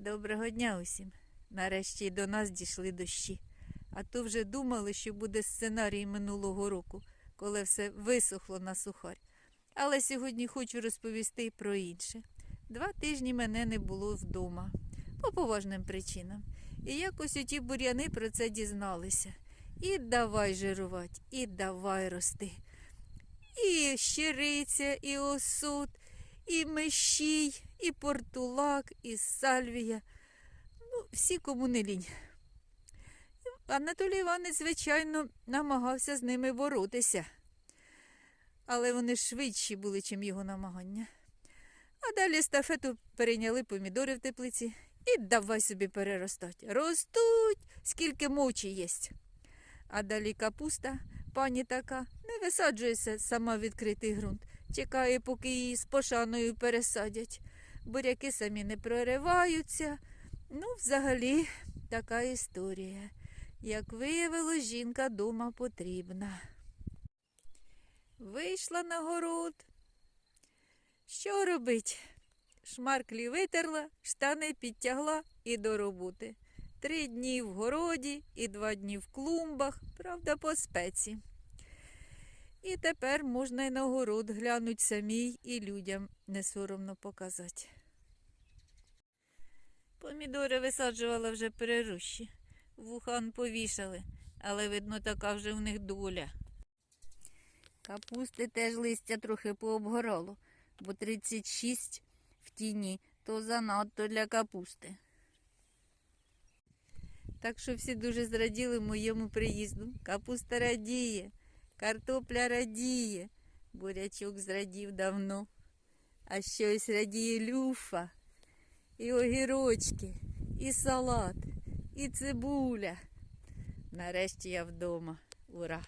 Доброго дня усім. Нарешті до нас дійшли дощі. А то вже думали, що буде сценарій минулого року, коли все висохло на сухарь. Але сьогодні хочу розповісти про інше. Два тижні мене не було вдома по поважним причинам. І якось оті бур'яни про це дізналися. І давай жирувати, і давай рости. І щириця, і осуд, і мещій, і портулак, і сальвія. Ну, всі кому не лінь. Анатолій Іванович, звичайно, намагався з ними боротися. Але вони швидші були, чим його намагання. А далі естафету перейняли помідори в теплиці і давай собі переростать. Ростуть, скільки мочі єсть. А далі капуста, пані така, не висаджується сама в відкритий ґрунт. Чекає, поки її з пошаною пересадять. Буряки самі не прориваються. Ну, взагалі, така історія. Як виявилось, жінка дома потрібна. Вийшла на город. Що робить? Шмарклі витерла, штани підтягла і до роботи. Три дні в городі і два дні в клумбах, правда, по спеці. І тепер можна й на город глянуть самій і людям не соромно показати. Помідори висаджувала вже перерощі. Вухан повішали, але видно, така вже в них доля. Капусти теж листя трохи пообгорало, бо 36 в тіні то занадто для капусти. Так що всі дуже зраділи моєму приїзду. Капуста радіє, картопля радіє, бурячок зрадів давно. А щось радіє люфа, і огірочки, і салат, і цибуля. Нарешті я вдома. Ура!